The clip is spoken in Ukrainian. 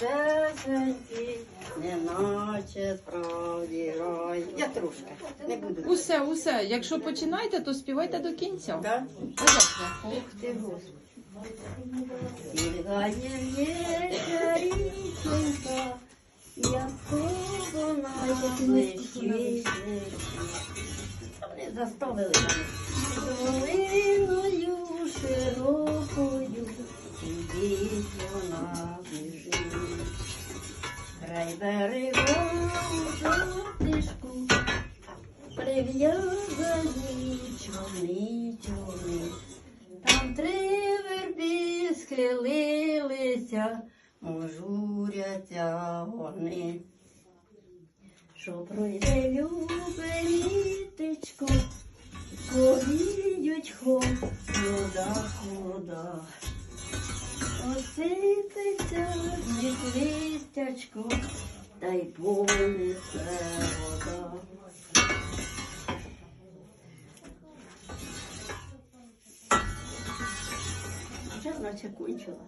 тихесенький, неначе справді рай. Я трошки, не буду. Усе, усе. Якщо починаєте, то співайте до кінця. Так? Ух ти, Господи. Сігає в'єча річенька, як вона лежить. Вони заставили мене. Долиною широкою, біжить. Край берегом жовтишку, прив'язані човни, човни. Там три верби схилилися, журяться вони. Що пройде любе літечко, повіють холода, холода. Осипеться листячко, та й понесе вода. Вже наче кончилась.